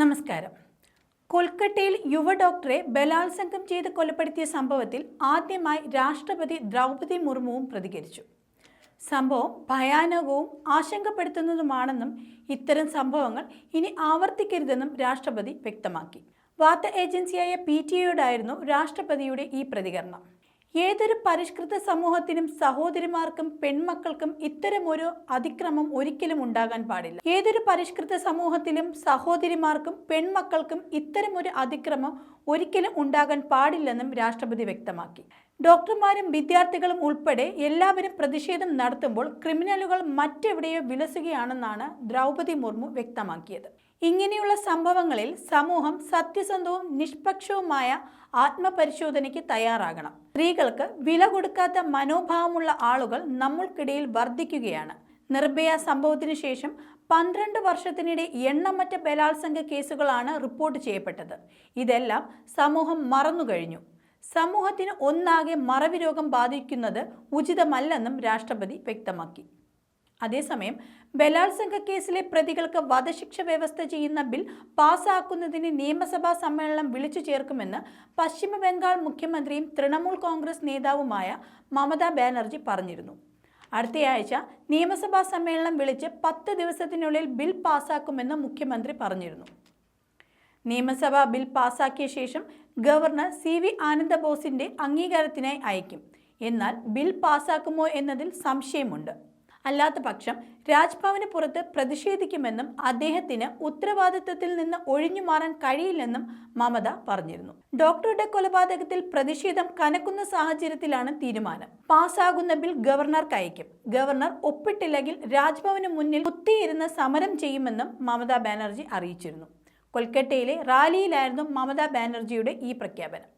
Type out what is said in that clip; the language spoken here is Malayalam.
നമസ്കാരം. കൊൽക്കത്തയിൽ യുവ ഡോക്ടറെ ബലാത്സംഗം ചെയ്ത് കൊലപ്പെടുത്തിയ സംഭവത്തിൽ ആദ്യമായി രാഷ്ട്രപതി ദ്രൗപതി മുർമുവും പ്രതികരിച്ചു. സംഭവം ഭയാനകവും ആശങ്കപ്പെടുത്തുന്നതുമാണെന്നും ഇത്തരം സംഭവങ്ങൾ ഇനി ആവർത്തിക്കരുതെന്നും രാഷ്ട്രപതി വ്യക്തമാക്കി. വാർത്താ ഏജൻസിയായ പി ടി എയോടായിരുന്നു രാഷ്ട്രപതിയുടെ ഈ പ്രതികരണം. ഏതൊരു പരിഷ്കൃത സമൂഹത്തിനും സഹോദരിമാർക്കും പെൺമക്കൾക്കും ഇത്തരമൊരു അതിക്രമം ഒരിക്കലും ഉണ്ടാകാൻ പാടില്ല. ഏതൊരു പരിഷ്കൃത സമൂഹത്തിലും സഹോദരിമാർക്കും പെൺമക്കൾക്കും ഇത്തരമൊരു അതിക്രമം ഒരിക്കലും ഉണ്ടാകാൻ പാടില്ലെന്നും രാഷ്ട്രപതി വ്യക്തമാക്കി. ഡോക്ടർമാരും വിദ്യാർത്ഥികളും ഉൾപ്പെടെ എല്ലാവരും പ്രതിഷേധം നടത്തുമ്പോൾ ക്രിമിനലുകൾ മറ്റെവിടെയോ വിലസുകയാണെന്നാണ് ദ്രൗപതി മുർമു വ്യക്തമാക്കിയത്. ഇങ്ങനെയുള്ള സംഭവങ്ങളിൽ സമൂഹം സത്യസന്ധവും നിഷ്പക്ഷവുമായ ആത്മപരിശോധനയ്ക്ക് തയ്യാറാകണം. സ്ത്രീകൾക്ക് വില കൊടുക്കാത്ത മനോഭാവമുള്ള ആളുകൾ നമ്മൾക്കിടയിൽ വർദ്ധിക്കുകയാണ്. നിർഭയ സംഭവത്തിനു ശേഷം പന്ത്രണ്ട് വർഷത്തിനിടെ എണ്ണമറ്റ ബലാത്സംഗ കേസുകളാണ് റിപ്പോർട്ട് ചെയ്യപ്പെട്ടത്. ഇതെല്ലാം സമൂഹം മറന്നുകഴിഞ്ഞു സമൂഹത്തിന് ഒന്നാകെ മറവി രോഗം ബാധിക്കുന്നത് ഉചിതമല്ലെന്നും രാഷ്ട്രപതി വ്യക്തമാക്കി. അതേസമയം ബലാത്സംഗ കേസിലെ പ്രതികൾക്ക് വധശിക്ഷ വ്യവസ്ഥ ചെയ്യുന്ന ബിൽ പാസാക്കുന്നതിന് നിയമസഭാ സമ്മേളനം വിളിച്ചു ചേർക്കുമെന്ന് പശ്ചിമ ബംഗാൾ മുഖ്യമന്ത്രിയും തൃണമൂൽ കോൺഗ്രസ് നേതാവുമായ മമതാ ബാനർജി പറഞ്ഞിരുന്നു. അടുത്തയാഴ്ച നിയമസഭാ സമ്മേളനം വിളിച്ച് പത്ത് ദിവസത്തിനുള്ളിൽ ബിൽ പാസാക്കുമെന്ന് മുഖ്യമന്ത്രി പറഞ്ഞിരുന്നു. നിയമസഭാ ബിൽ പാസാക്കിയ ശേഷം ഗവർണർ സി വി ആനന്ദബോസിന്റെ അംഗീകാരത്തിനായി അയക്കും. എന്നാൽ ബിൽ പാസാക്കുമോ എന്നതിൽ സംശയമുണ്ട്. അല്ലാത്ത പക്ഷം രാജ്ഭവന് പുറത്ത് പ്രതിഷേധിക്കുമെന്നും അദ്ദേഹത്തിന് ഉത്തരവാദിത്വത്തിൽ നിന്ന് ഒഴിഞ്ഞു മാറാൻ കഴിയില്ലെന്നും മമത പറഞ്ഞിരുന്നു. ഡോക്ടറുടെ കൊലപാതകത്തിൽ പ്രതിഷേധം കനക്കുന്ന സാഹചര്യത്തിലാണ് തീരുമാനം. പാസ്സാകുന്ന ബിൽ ഗവർണർക്ക് അയക്കും. ഗവർണർ ഒപ്പിട്ടില്ലെങ്കിൽ രാജ്ഭവന് മുന്നിൽ കുത്തിയിരുന്ന് സമരം ചെയ്യുമെന്നും മമതാ ബാനർജി അറിയിച്ചിരുന്നു. കൊൽക്കത്തയിലെ റാലിയിലായിരുന്നു മമതാ ബാനർജിയുടെ ഈ പ്രഖ്യാപനം.